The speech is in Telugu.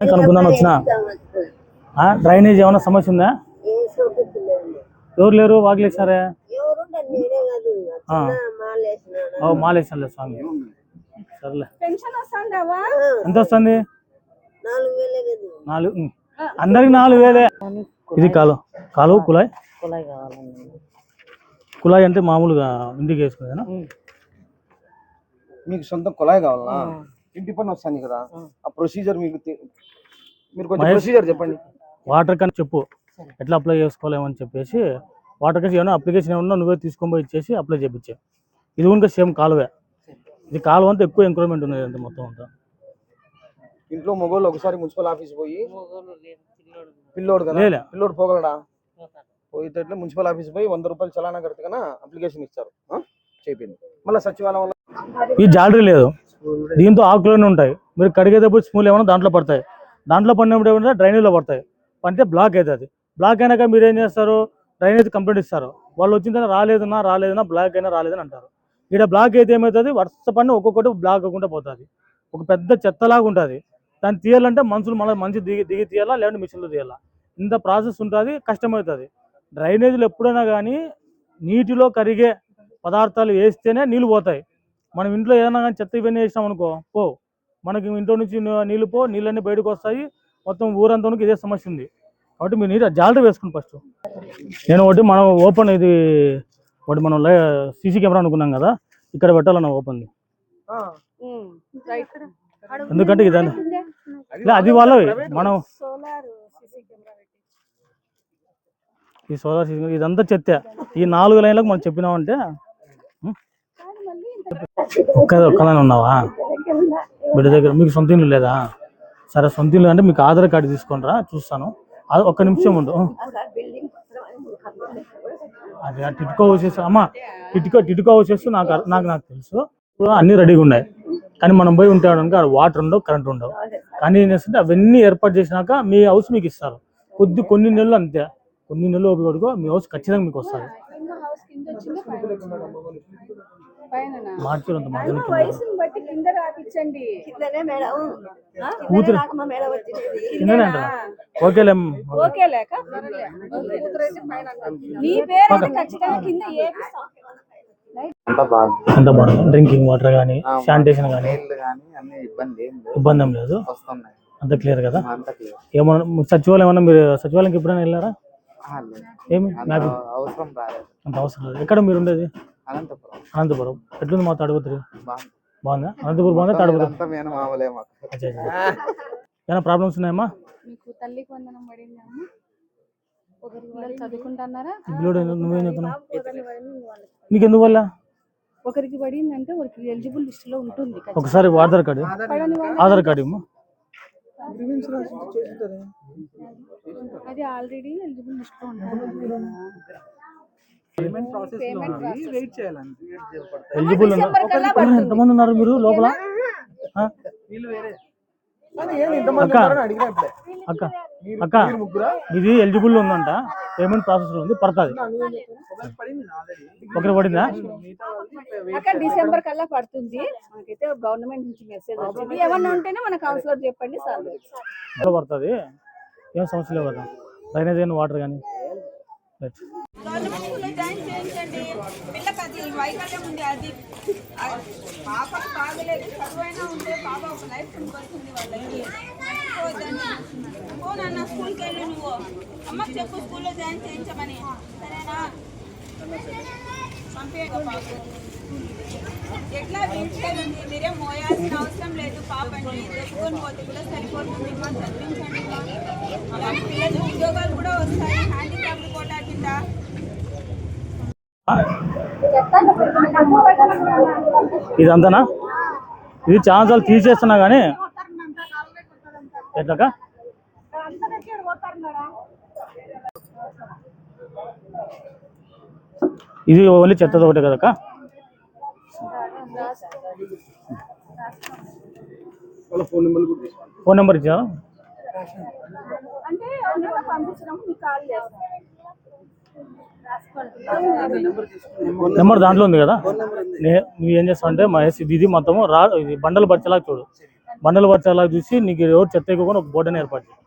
కనుక్కుందాని వచ్చిన? ఆ, డ్రైనేజ్ ఏమైనా సమస్య ఉందా. ఎవరు లేరు? వాకిలేసారే మాలేసానులే స్వామి. సర్లే. ఎంత వస్తుంది? నాలుగు. అందరికి నాలుగు వేలే. ఇది కాలు కాలువ కులాయ్ కులాయ్ అంటే మామూలుగా ఇంటికి వేసుకునేదా మీకు సొంత కుళాయి కావాలా? ఇంటి పని వస్తుంది కదా. ఆ. ప్రొసీజర్ మీకు తె- మీరు కొంచెం మహేష్. ప్రొసీజర్ చెప్పండి. వాటర్ కని చెప్పు. ఎట్లా అప్లై చేసుకోలేమని చెప్పేసి వాటర్ కని ఏమైనా అప్లికేషన్ ఏమన్నా నువ్వే తీసుకొని పోయి ఇచ్చేసి అప్లై చేయించే ఇది కూడా సేమ్ కాలువే. ఇది కాలువ అంతా ఎక్కువ ఎంక్రోమెంట్ ఉన్నది అంత మొత్తం అంతా. ఇంట్లో మొగోళ్ళు ఒకసారి మున్సిపల్ ఆఫీస్ పోయి పిల్లోడు పిల్లోడు కదా. లేలే. పిల్లోడు పోగలడా. పోయేటట్లు మున్సిపల్ ఆఫీస్ పోయి వంద రూపాయలు చలానా కడితే కన్నా అప్లికేషన్ ఇస్తారు ఆ? చేపింది మళ్ళీ సచివాలయం ఈ జాలరీ లేదు. దీంతో ఆకులోనే ఉంటాయి. మీరు కడిగేటప్పుడు స్మూల్ ఏమైనా దాంట్లో పడతాయి. దాంట్లో పడినప్పుడు ఏమైనా డ్రైనేజ్లో పడతాయి. పడితే బ్లాక్ అవుతుంది. బ్లాక్ అయినాక మీరు ఏం చేస్తారు? డ్రైనేజ్ కంప్లైంట్ ఇస్తారు. వాళ్ళు వచ్చిన తర్వాత రాలేదన్నా రాలేదన్నా బ్లాక్ అయినా రాలేదని అంటారు. ఇక్కడ బ్లాక్ అయితే ఏమవుతుంది? వరుస పని ఒక్కొక్కటి బ్లాక్ అవ్వకుండా పోతుంది. ఒక పెద్ద చెత్తలాగా ఉంటుంది. దాన్ని తీయాలంటే మనుషులు మళ్ళీ మంచి దిగి దిగి తీయాలా? లేదంటే మిషన్లో తీయాలా? ఇంత ప్రాసెస్ ఉంటుంది కష్టమవుతుంది. డ్రైనేజీలు ఎప్పుడైనా కానీ నీటిలో కరిగే పదార్థాలు వేస్తేనే నీళ్ళు పోతాయి. మనం ఇంట్లో ఏదైనా కానీ చెత్త ఇవన్నీ వేసినాం అనుకో పో. మనకి ఇంట్లో నుంచి నీళ్ళు పో నీళ్ళన్నీ బయటకు వస్తాయి. మొత్తం ఊరంతా ఇదే సమస్య ఉంది. కాబట్టి మీరు నీట్ జాలరీ వేసుకోండి ఫస్ట్. నేను ఒకటి మనం ఓపెన్ ఇది ఒకటి మనం సీసీ కెమెరా అనుకున్నాం కదా ఇక్కడ పెట్టాలన్న ఓపెన్ ఎందుకంటే ఇదని లే, అది వాళ్ళవి. మనం సోలార్ సీసీ కెమెరా పెట్టి ఈ సోలార్ సీసీ ఇదంతా చెత్త. ఈ నాలుగు లైన్లకు మనం చెప్పినామంటే ఉం? కానీ మళ్ళీ ఇంత ఒక్క ఒక్కదాని ఉన్నావా? బిడ్డ దగ్గర మీకు సొంత ఇల్లు లేదా? సరే సొంత ఇల్లు అంటే మీకు ఆధార్ కార్డు తీసుకోండిరా చూస్తాను. అది ఒక్క నిమిషం ఉండు. అది టిట్కో హౌసెస్ అమ్మా టిట్కో టిట్కో హౌసెస్ నాకు నాకు నాకు తెలుసు. అన్నీ అన్ని రెడీగా ఉన్నాయి. కానీ మనం పోయి ఉంటే వాటర్ ఉండవు కరెంట్ ఉండవు. కానీ ఏం చేస్తుంటే అవన్నీ ఏర్పాటు చేసినాక మీ హౌస్ మీకు ఇస్తారు. కొద్ది కొన్ని నెలలు అంతే. కొన్ని నెలలు ఓపిక మీ హౌస్ ఖచ్చితంగా మీకు వస్తుంది. కింద హౌస్ కింద వచ్చింది పైన మార్చి అంత మాత్రం వయసుని బట్టి కింద రాపించండి కిందనే మేడం కూతురు నాకు మా మేడం వచ్చినది కిందనే అంట. ఓకేలే ఓకే లేక? మీ పేరు అయితే ఖచ్చితంగా కింద ఏపిస్తాం. అంతా బాగా అంత బాగుంది. డ్రింకింగ్ వాటర్ కానీ శానిటేషన్ కానీ అన్ని ఇబ్బంది ఏం లేదు. అంత క్లియర్ కదా? అంత క్లియర్. ఏమన్నా సచివాలయం ఏమన్నా మీరు సచివాలయంకి ఎప్పుడైనా వెళ్ళారా? లేదు. ఏమి? అంత అవసరం రాలేదు. అంత అవసరం లేదు. ఎక్కడ మీరు ఉండేది? అనంతపురం. అనంతపురం. ఎట్లుంది మా తాడుపత్రి? బాగుంది. అనంతపురం బాగుందా తాడుపత్రి. ఏమైనా ప్రాబ్లమ్స్ ఉన్నాయమ్మా? మీకు తల్లికి వందనం పడింది అమ్మ ఒకరి పిల్లలు చదువుకుంటున్నారా? పిల్లడు నువ్వేం చెప్తున్నావు? నీకు ఎందుకు వల్ల ఒకరికి పడిందంటే ఒకరికి ఎలిజిబుల్ లిస్ట్లో ఉంటుంది. ఒకసారి ఆధార్ కార్డు. ఆధార్ కార్డు. ఇమ్మా అది. ఆల్రెడీ ఎలిజిబుల్ లిస్ట్లో ఉంటుంది. పేమెంట్ ఎలిజిబుల్ ఉందా డిసెంబర్ కల్లా అరే, ఎంతమంది ఉన్నారు మీరు లోపల? అక్క. అక్క. ఇది ఎలిజిబుల్ ఉందంట. పేమెంట్ ప్రాసెస్ ఉంది పడుతుంది. ఒకరికి పడిందా? అక్కడ డిసెంబర్ కల్లా పడుతుంది. మనకైతే గవర్నమెంట్ నుంచి మెసేజ్ వచ్చింది. ఏమన్నా ఉంటేనే మన కౌన్సిలర్ చెప్పండి సార్. పడుతుంది. ఏం సమస్య లేవు కదా. డ్రైనేజ్ కానీ వాటర్ కానీ. గవర్నమెంట్ పిల్లకి అది వైకల్యం ఉంది అది. పాప బాగలేదు చదువైనా ఉంటే పాప ఒక లైఫ్ ఉంటుంది వాళ్ళకి. ఓ నాన్న స్కూల్కి వెళ్ళి నువ్వు. అమ్మకి చెప్పు స్కూల్లో జాయిన్ చేయించమని. సరేనా? పంపేయక పాప. ఎట్లా వీల్ మీరే ఉంది మోయాల్సిన అవసరం లేదు పాపండి తెచ్చుకొని పోతే కూడా సరిపోతుంది. మా చదివించండి అలాంటి పిల్లలు ఉద్యోగాలు కూడా వస్తాయి. ఇదంతానా? ఇది సార్లు తీసేస్తున్నా కానీ ఎట్లాగా ఇది ఓన్లీ చెత్తది ఒకటే కదక్క? ఫోన్ నెంబర్ ఇచ్చారా? నెంబర్ దాంట్లో ఉంది కదా? నే- నువ్వు ఏం చేస్తావు అంటే మహేష్ ఇది ఇది మొత్తము రా ఇది బండలు పరిచేలాగా చూడు. బండలు పరిచేలాగా చూసి నీకు ఎవరు చెత్త ఎక్కువ ఒక బోర్డుని ఏర్పాటు చేయాలి